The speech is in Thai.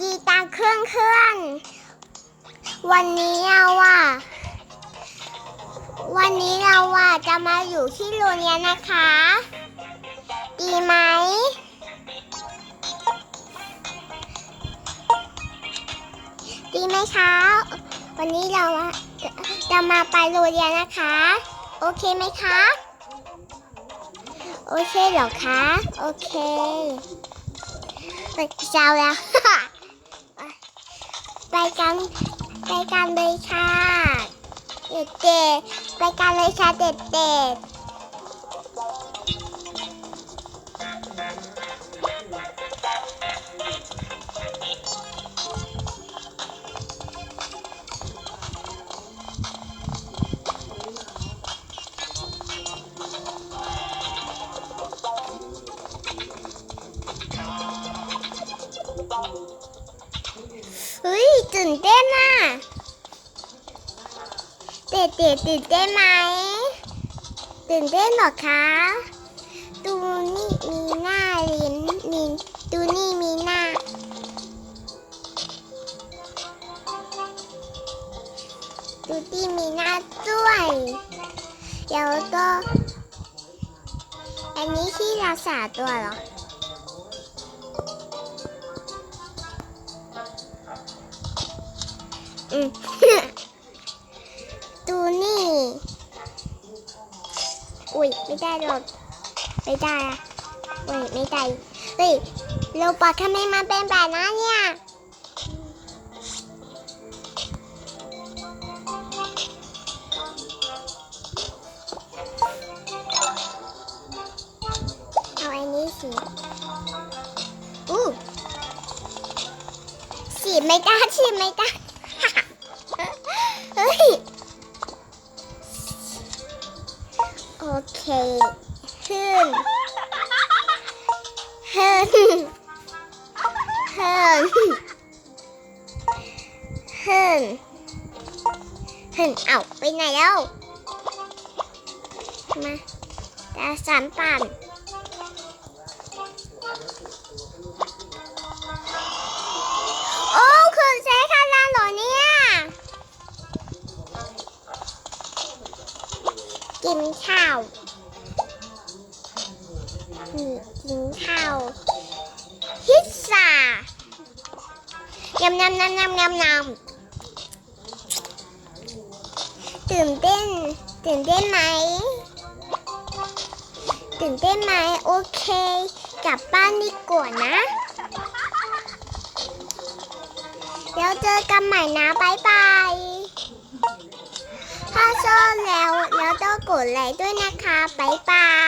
กีตาร์เครื่องเครื่องวันนี้เราว่า วันนี้เราว่าจะมาอยู่ที่โรงเรียนนะคะ ดีไหม ดีไหมคะ วันนี้เราอะจะมาไปโรงเรียนนะคะ โอเคไหมคะ โอเคเหรอคะ โอเคไปเช้าแล้ว ไปกันไปกันเลยค่ะเด็กๆไปกันเลยค่ะเด็กๆเฮ้ยตื่นเต้นอะเด็กๆตื่นเต้นไหมตื่นเต้นหรอคะดูนี่มีหน้าลิ้นมีดูนี่มีหน้าดูที่มีหน้าด้วยแล้วก็อันนี้ที่รักษาตัวเหรอ ดูนี่ อุ้ยไม่ได้หรอกไม่ได้อะอุ้ยไม่ได้เฮ้ยโรบอททำไมมาเป็นแบบนั้นเนี่ยเอาอันนี้สิอู้ฉีดไม่ได้ฉีดไม่ได้ ย โอเคขึ้นขึ้นขึ้นขึ้นขึ้นเอาไปไหนแล้ว มาตาสามปั่น นข้าวนี่กินข้าวพิซซ่ายำยำยำยำยำยำตื่นเต้น ตื่นเต้นไหม ตื่นเต้นไหม โอเค กลับบ้านดีกว่านะ เดี๋ยวเจอกันใหม่นะบายบาย ถ้าชอบแล้วแล้วต้อง กดไลค์ด้วยนะคะ บ๊ายบาย